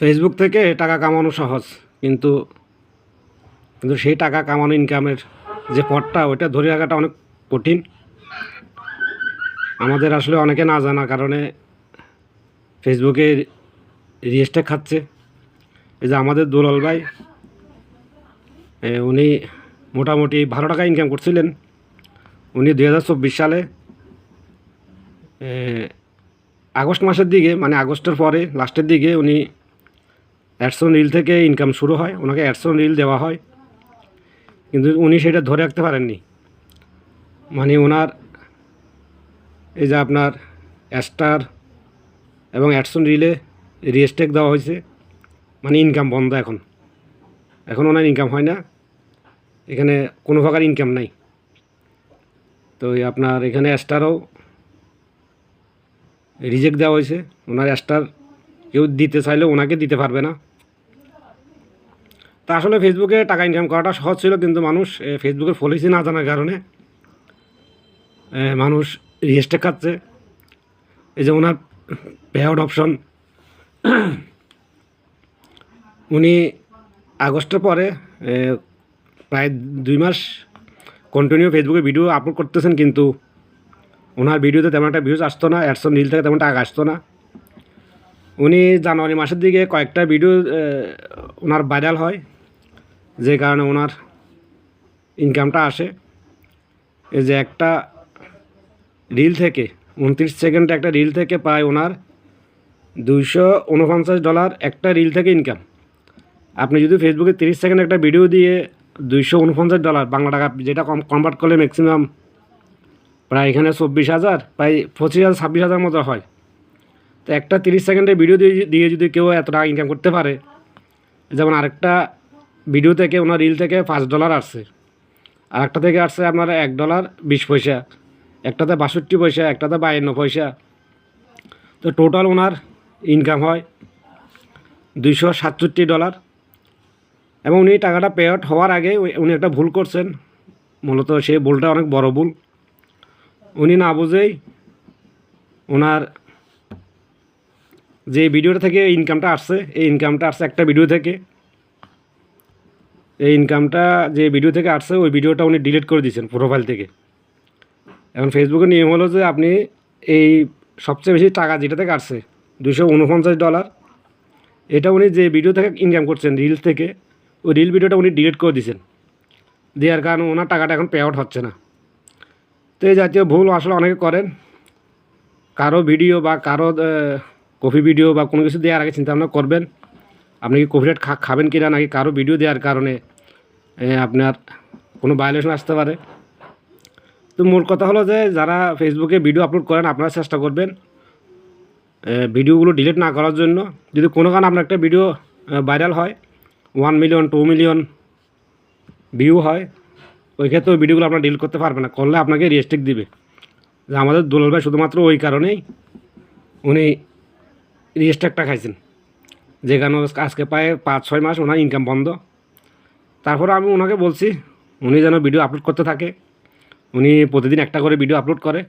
Facebook থেকে টাকা কামানো সহজ, কিন্তু কিন্তু সেই টাকা কামানো ইনকামের যে পথটা, ওইটা ধরে রাখাটা অনেক কঠিন। আমাদের আসলে অনেকে না জানার কারণে ফেসবুকে রিয়েস্টে খাচ্ছে। এই যে আমাদের দুলাল ভাই উনি মোটামুটি ভালো টাকা ইনকাম করছিলেন। উনি দুই হাজার চব্বিশ সালে আগস্ট মাসের দিকে মানে আগস্টের পরে লাস্টের দিকে উনি অ্যাডসন রিল থেকে ইনকাম শুরু হয়, ওনাকে অ্যাডসন রিল দেওয়া হয়। কিন্তু উনি সেটা ধরে রাখতে পারেননি। মানে ওনার এই যে আপনার অ্যাস্টার এবং অ্যাডসন রিলে রিস্টেক দেওয়া হয়েছে। মানে ইনকাম বন্ধ এখন। এখন ওনার ইনকাম হয় না। এখানে কোনো প্রকার ইনকাম নাই। তো আপনার এখানে অ্যাস্টারও রিজেক্ট দেওয়া হয়েছে। ওনার অ্যাস্টার কেউ দিতে চাইলেও ওনাকে দিতে পারবে না। তা আসলে ফেসবুকে টাকা ইনকাম করাটা সহজ ছিল, কিন্তু মানুষ ফেসবুকের পলিসি না জানার কারণে মানুষ রিয়েস্টেক খাচ্ছে এই যে ওনার পে আউট অপশন উনি আগস্টের পরে প্রায় দুই মাস কন্টিনিউ ফেসবুকে ভিডিও আপলোড করতেছেন, কিন্তু ওনার ভিডিওতে তেমন একটা ভিউজ আসতো না অ্যাডসন রিল থেকে তেমন টাকা আসতো না। উনি জানুয়ারি মাসের দিকে কয়েকটা ভিডিও ওনার ভাইরাল হয়। যে কারণে ওনার ইনকামটা আসে। এই যে একটা রিল থেকে, উনত্রিশ সেকেন্ডে একটা রিল থেকে পায় ওনার দুইশো উনপঞ্চাশ ডলার একটা রিল থেকে ইনকাম আপনি যদি ফেসবুকে তিরিশ সেকেন্ড একটা ভিডিও দিয়ে দুইশো উনপঞ্চাশ ডলার বাংলা টাকা যেটা কম কনভার্ট করলে ম্যাক্সিমাম প্রায় এখানে চব্বিশ হাজার, প্রায় পঁচিশ হাজার, ছাব্বিশ হাজার মতো হয়। তো একটা তিরিশ সেকেন্ডের ভিডিও দিয়ে দিয়ে যদি কেউ এত টাকা ইনকাম করতে পারে, যেমন আরেকটা ভিডিও থেকে, ওনার রিল থেকে পাঁচ ডলার আসছে। আর একটা থেকে আসছে আপনার এক ডলার বিশ পয়সা। একটাতে বাষট্টি পয়সা, একটাতে বায়ান্ন পয়সা। তো টোটাল ওনার ইনকাম হয় দুইশো সাতষট্টি ডলার এবং উনি টাকাটা পে আউট হওয়ার আগে উনি- একটা ভুল করছেন। মূলত সেই ভুলটা অনেক বড় ভুল। উনি না বুঝেই ওনার যে ভিডিওটা থেকে ইনকামটা আসছে, এই ইনকামটা আসছে একটা ভিডিও থেকে। এই ইনকামটা যে ভিডিও থেকে আসছে, ওই ভিডিওটা উনি ডিলিট করে দিয়েছেন প্রোফাইল থেকে। এখন ফেসবুকের নিয়ম হলো যে আপনি এই সবচেয়ে বেশি টাকা যেটা থেকে আসছে দুশো উনপঞ্চাশ ডলার এটা উনি যে ভিডিও থেকে ইনকাম করছেন রিল থেকে, ওই রিল ভিডিওটা উনি ডিলিট করে দিয়েছেন। দেওয়ার কারণে ওনার টাকাটা এখন পে আউট হচ্ছে না। তো এই জাতীয় ভুল আসলে অনেকে করেন। কারও ভিডিও বা কারও কফি ভিডিও বা কোনো কিছু দেওয়ার আগে চিন্তা ভাবনা করবেন। আপনি কি খা, খাবেন কি না নাকি কারও ভিডিও দেওয়ার কারণে আপনার কোনো ভায়োলেশন আসতে পারে। তো মূল কথা হলো যে, যারা ফেসবুকে ভিডিও আপলোড করেন, আপনারা চেষ্টা করবেন ভিডিওগুলো ডিলিট না করার জন্য। যদি কোনো কারণে আপনার একটা ভিডিও ভাইরাল হয় one million two million view হয়, ওই ক্ষেত্রে ওই ভিডিওগুলো আপনার ডিলিট করতে পারবেন না। করলে আপনাকে রেস্ট্রিক্ট দিবে। যে আমাদের দুলাল ভাই শুধুমাত্র ওই কারণেই উনি রেজিস্ট্রাকটা খাইছেন। যে কারণে আজকে প্রায় পাঁচ, ছয় মাস ওনার ইনকাম বন্ধ। তারপরে আমি ওনাকে বলছি, উনি যেন ভিডিও আপলোড করতে থাকে। উনি প্রতিদিন একটা করে ভিডিও আপলোড করে।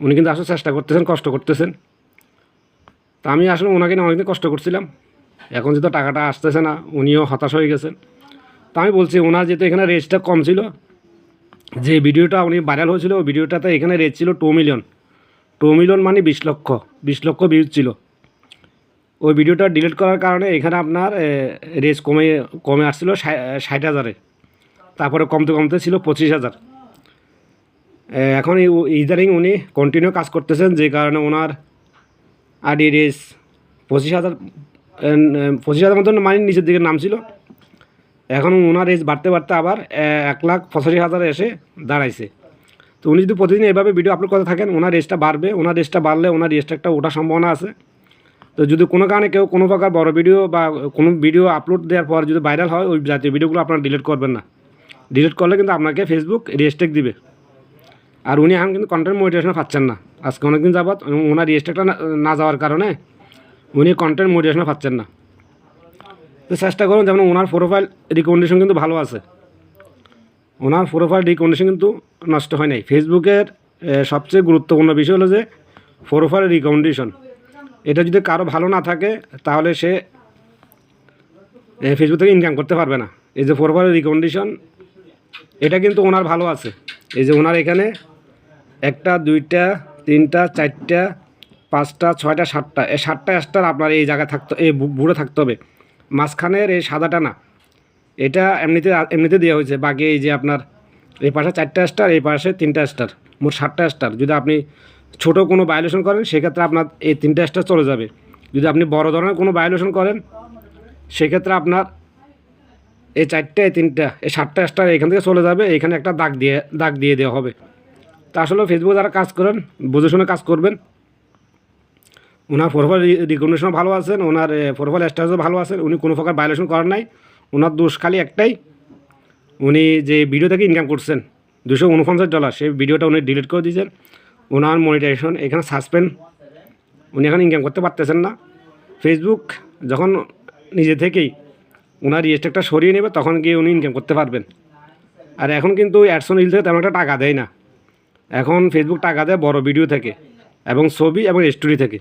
উনি কিন্তু আসলে চেষ্টা করতেছেন, কষ্ট করতেছেন। তা আমি আসলে ওনাকে নিয়ে অনেকদিন কষ্ট করছিলাম। এখন যেহেতু টাকাটা আসতেছে না, উনিও হতাশ হয়ে গেছেন। তা আমি বলছি, ওনার যেহেতু এখানে রেজটা কম ছিল, যে ভিডিওটা উনি ভাইরাল হয়েছিল, ওই ভিডিওটাতে এখানে রেজ ছিল টু মিলিয়ন টু মিলিয়ন মানে বিশ লক্ষ বিশ লক্ষ ভিউজ ছিল। ওই ভিডিওটা ডিলিট করার কারণে এখানে আপনার রেজ কমে কমে আসছিল ষাট হাজারে। তারপরে কমতে কমতে ছিল পঁচিশ হাজার। এখন ইদারিং উনি কন্টিনিউ কাজ করতেছেন, যে কারণে ওনার আডি রেস পঁচিশ হাজার পঁচিশ হাজার মতন মানে নিচের দিকে নাম ছিল এখন ওনার রেস বাড়তে বাড়তে আবার এক লাখ পঁচাশি হাজারে এসে দাঁড়াইছে। তো উনি যদি প্রতিদিন এভাবে ভিডিও আপলোড করতে থাকেন, ওনার রেসটা বাড়বে। ওনার রেসটা বাড়লে ওনার রেসটা একটা ওঠার সম্ভাবনা আছে। তো যদি কোনো কারণে কেউ কোনো প্রকার বড় ভিডিও বা কোনো ভিডিও আপলোড দেওয়ার পর যদি ভাইরাল হয়, ওই জাতীয় ভিডিওগুলো আপনারা ডিলিট করবেন না। ডিলিট করলে কিন্তু আপনাকে ফেসবুক রেস্টেক দিবে। আর উনি এখন কিন্তু কন্টেন্ট মোটিভেশন পাচ্ছেন না। আজকে অনেকদিন যাবৎ ওনার রেস্টেকটা না যাওয়ার কারণে উনি কন্টেন্ট মোটিভেশন পাচ্ছেন না। তো চেষ্টা করুন যেমন ওনার প্রোফাইল রিকমেন্ডেশন কিন্তু ভালো আছে। ওনার প্রোফাইল রিকমেন্ডেশন কিন্তু নষ্ট হয় নাই। ফেসবুকের সবচেয়ে গুরুত্বপূর্ণ বিষয় হলো যে প্রোফাইল রিকমেন্ডেশন এটা যদি কারও ভালো না থাকে, তাহলে সে ফেসবুক থেকে ইনকাম করতে পারবে না। এই যে প্রোফাইল রিকন্ডিশন এটা কিন্তু ওনার ভালো আছে। এই যে ওনার এখানে একটা, দুইটা, তিনটা, চারটা, পাঁচটা, ছয়টা, সাতটা, এই সাতটা স্টার আপনার এই জায়গায় থাকতে, এই বুড়ো থাকতে হবে। মাঝখানের এই সাদাটা না, এটা এমনিতে এমনিতে দেওয়া হয়েছে। বাকি এই যে আপনার, এই পাশে চারটা স্টার এই পাশে তিনটা স্টার মোট সাতটা স্টার যদি আপনি ছোট কোনো ভায়োলেশন করেন, সেক্ষেত্রে আপনার এই তিনটা স্টার চলে যাবে। যদি আপনি বড় ধরনের কোনো ভায়োলেশন করেন, সেক্ষেত্রে আপনার এই চারটে, এই তিনটা, এই সাতটা স্টার এখান থেকে চলে যাবে, এখানে একটা দাগ দিয়ে দাগ দিয়ে দেওয়া হবে। তা আসলে ফেসবুকে যারা কাজ করেন, বুঝে শুনে কাজ করবেন। ওনার প্রোফাইল রিকগনিশনও ভালো আছেন, ওনার প্রোফাইল স্ট্যাটাসও ভালো আছেন, উনি কোনো প্রকার ভায়োলেশন করেন নাই। ওনার দোষ খালি একটাই, উনি যে ভিডিও থেকে ইনকাম করছেন, দুশো উনপঞ্চাশ ডলার সেই ভিডিওটা উনি ডিলিট করে দিয়েছেন। ওনার মনিটাইজেশন এখানে সাসপেন্ড উনি এখন ইনকাম করতে পারতেছেন না। ফেসবুক যখন নিজে থেকেই ওনার রিয়েস্টেকটা সরিয়ে নেবে, তখন গিয়ে উনি ইনকাম করতে পারবেন। আর এখন কিন্তু অ্যাডসন রিল থেকে তেমন একটা টাকা দেয় না। এখন ফেসবুক টাকা দেয় বড় ভিডিও থেকে এবং ছবি এবং স্টোরি থেকে।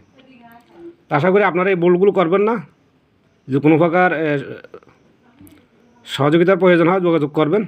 আশা করি আপনারা এই ভুলগুলো করবেন না। যে কোনো প্রকার সহযোগিতার প্রয়োজন হয় যোগাযোগ করবেন।